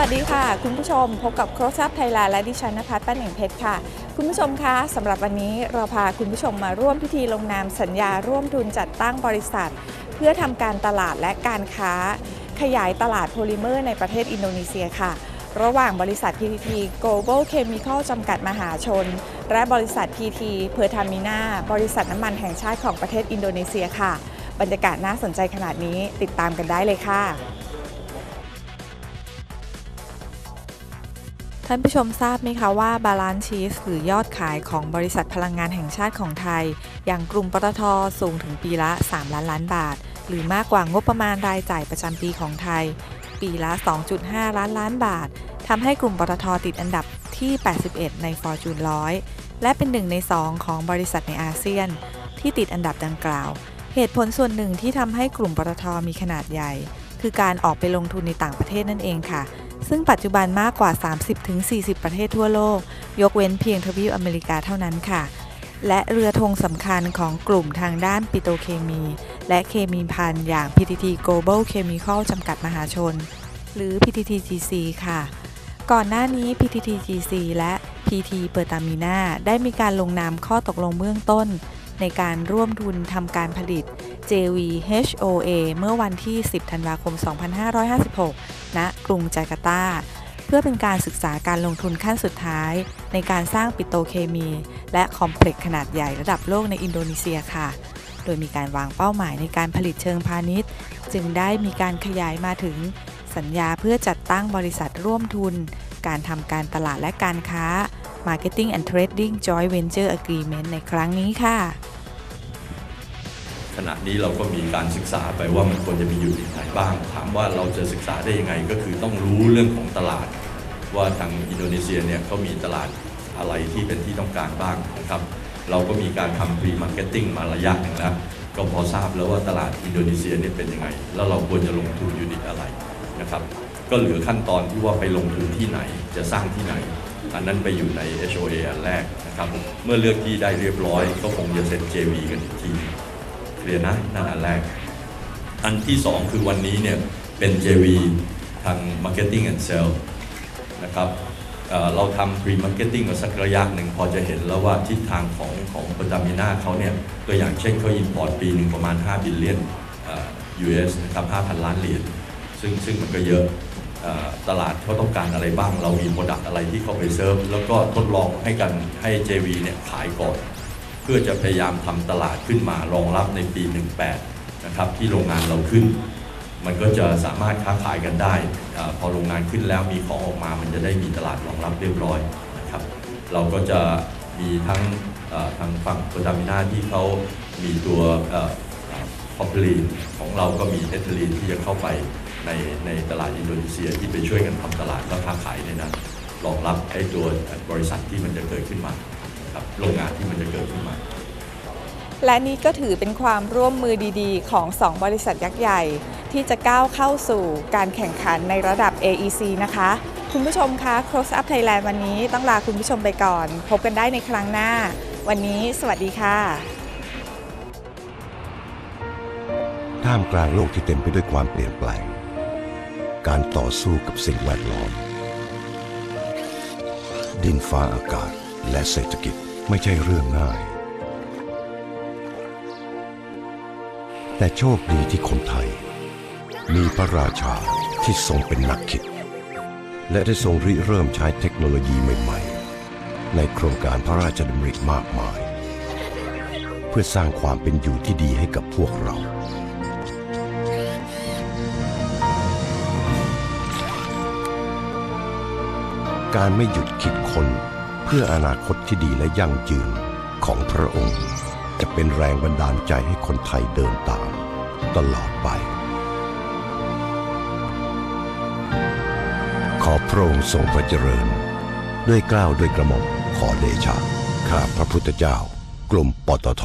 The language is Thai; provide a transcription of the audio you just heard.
วัสดีค่ะ คุณผู้ชมพบกับ Close Up Thailand และดิฉันนภัสป้าเหน่งเพชรค่ะ คุณผู้ชมคะสำหรับวันนี้เราพาคุณผู้ชมมาร่วมพิธีลงนามสัญญาร่วมทุนจัดตั้งบริษัท เพื่อทำการตลาดและการค้า ขยายตลาดโพลิเมอร์ในประเทศอินโดนีเซียค่ะ ระหว่างบริษัท PTT Global Chemical จำกัดมหาชน และบริษัท PT เพอร์ทามินาบริษัทน้ำมันแห่งชาติของประเทศอินโดนีเซียค่ะ บรรยากาศน่าสนใจขนาดนี้ติดตามกันได้เลยค่ะ ท่านผู้ชมทราบไหมคะว่าบาลานซ์ชีสหรือยอดขายของบริษัทพลังงานแห่งชาติของไทย อย่างกลุ่มปตทสูงถึงปีละ 3 ล้านล้านบาท หรือมากกว่างบประมาณรายจ่ายประจำปีของไทย ปีละ 2.5 ล้านล้านบาททำให้กลุ่มปตทติดอันดับที่ 81 ใน Fortune 100และเป็นหนึ่งใน 2 ของบริษัทในอาเซียน ที่ติดอันดับดังกล่าว เหตุผลส่วนหนึ่งที่ทำให้กลุ่มปตทมีขนาดใหญ่ คือการออกไปลงทุนในต่างประเทศนั่นเองค่ะ ซึ่งปัจจุบันมากกว่า 30-40 ประเทศทั่วโลก ยกเว้นเพียงทวีปอเมริกาเท่านั้นค่ะ และเรือธงสำคัญของกลุ่มทางด้านปิโตเคมี และเคมีพันอย่าง PTT Global Chemical จำกัดมหาชน หรือ PTTGC ค่ะ ก่อนหน้านี้ PTTGC และ PT เปอร์ตามินาได้มีการลงนามข้อตกลงเบื้องต้น ในการร่วมทุนทำการผลิต JVHOA เมื่อวันที่ 10 ธันวาคม 2556 ณกรุงจาการ์ตา เพื่อเป็นการศึกษาการลงทุนขั้นสุดท้าย ในการสร้างปิโตเคมี และคอมเพล็กซ์ขนาดใหญ่ระดับโลกในอินโดนีเซียค่ะ โดยมีการวางเป้าหมายในการผลิตเชิงพาณิชย์ จึงได้มีการขยายมาถึงสัญญาเพื่อจัดตั้งบริษัทร่วมทุน การทำการตลาดและการค้า Marketing and Trading Joint Venture Agreement ในครั้งนี้ค่ะ ขณะนี้เราก็มีการศึกษาไปว่ามันควรจะมีอยู่ที่ไหนบ้าง ถามว่าเราจะศึกษาได้ยังไง ก็คือต้องรู้เรื่องของตลาด ว่าทางอินโดนีเซียเนี่ยเขามีตลาดอะไรที่เป็นที่ต้องการบ้างนะครับ เราก็มีการทำ pre marketing มาระยะหนึ่งแล้วก็พอทราบแล้วว่าตลาดอินโดนีเซียเนี่ยเป็นยังไง แล้วเราควรจะลงทุนยูนิตอะไรนะครับ ก็เหลือขั้นตอนที่ว่าไปลงทุนที่ไหนจะสร้างที่ไหน อันนั้นไปอยู่ใน HOA อันแรกนะครับ เมื่อเลือกที่ได้เรียบร้อย ก็คงจะเซ็น JV กันอีกที เคลียร์นะนั่นอันแรก อันที่ 2 คือวันนี้เนี่ยเป็น JV ทาง Marketing and Sales นะครับเเราทำ Pre Marketing มาสักระยะหนึ่งพอจะเห็นแล้วว่าทิศทางของของปตามิน่าเขาเนี่ยตัวอย่างเช่นเขา import ปีหนึ่งประมาณ 5 บิลเลียน US นะครับ 5,000 ล้านเหรียญซึ่งซึ่งมันก็เยอะตลาดเขาต้องการอะไรบ้าง เรามีโปรดักต์อะไรที่เขาไปเซิร์ฟ แล้วก็ทดลองให้กันให้ JV เนี่ยขายก่อน เพื่อจะพยายามทำตลาดขึ้นมารองรับในปี 18 นะครับ ที่โรงงานเราขึ้น มันก็จะสามารถค้าขายกันได้ พอโรงงานขึ้นแล้วมีของออกมา มันจะได้มีตลาดรองรับเรียบร้อยนะครับ เราก็จะมีทั้งทางฝั่งโปรตามิน่าที่เขามีตัวพอพลีนของเราก็มีเอทิลีนที่จะเข้าไปในในตลาดอินโดนีเซียที่ไปช่วยกันทำตลาดและค้าขายในนั้นรองรับไอ้ตัวบริษัทที่มันจะเกิดขึ้นมา โรงงานที่มันจะเกิดขึ้นมาและนี่ก็ถือเป็นความร่วมมือดีๆ ของ 2 บริษัทยักษ์ใหญ่ ที่จะก้าวเข้าสู่การแข่งขันในระดับ AEC นะคะ คุณผู้ชมคะ Close Up Thailand วันนี้ต้องลาคุณผู้ชมไปก่อน พบกันได้ในครั้งหน้า วันนี้สวัสดีค่ะ ท่ามกลางโลกที่เต็มไปด้วยความเปลี่ยนแปลง การต่อสู้กับสิ่งแวดล้อม ดินฟ้าอากาศและเศรษฐกิจ ไม่ใช่เรื่องง่าย แต่โชคดีที่คนไทย มีพระราชาที่ทรงเป็นนักคิด และได้ทรงริเริ่มใช้เทคโนโลยีใหม่ ๆ ในโครงการพระราชดำริมากมาย เพื่อสร้างความเป็นอยู่ที่ดีให้กับพวกเราการไม่หยุดคิดคน เพื่ออนาคตที่ดีและยั่งยืนของพระองค์ จะเป็นแรงบันดาลใจให้คนไทยเดินตาม ตลอดไป ขอพระองค์ทรงพระเจริญ ด้วยกล้าวด้วยกระหม่อมขอเดชะข้าพระพุทธเจ้ากลุ่มปตท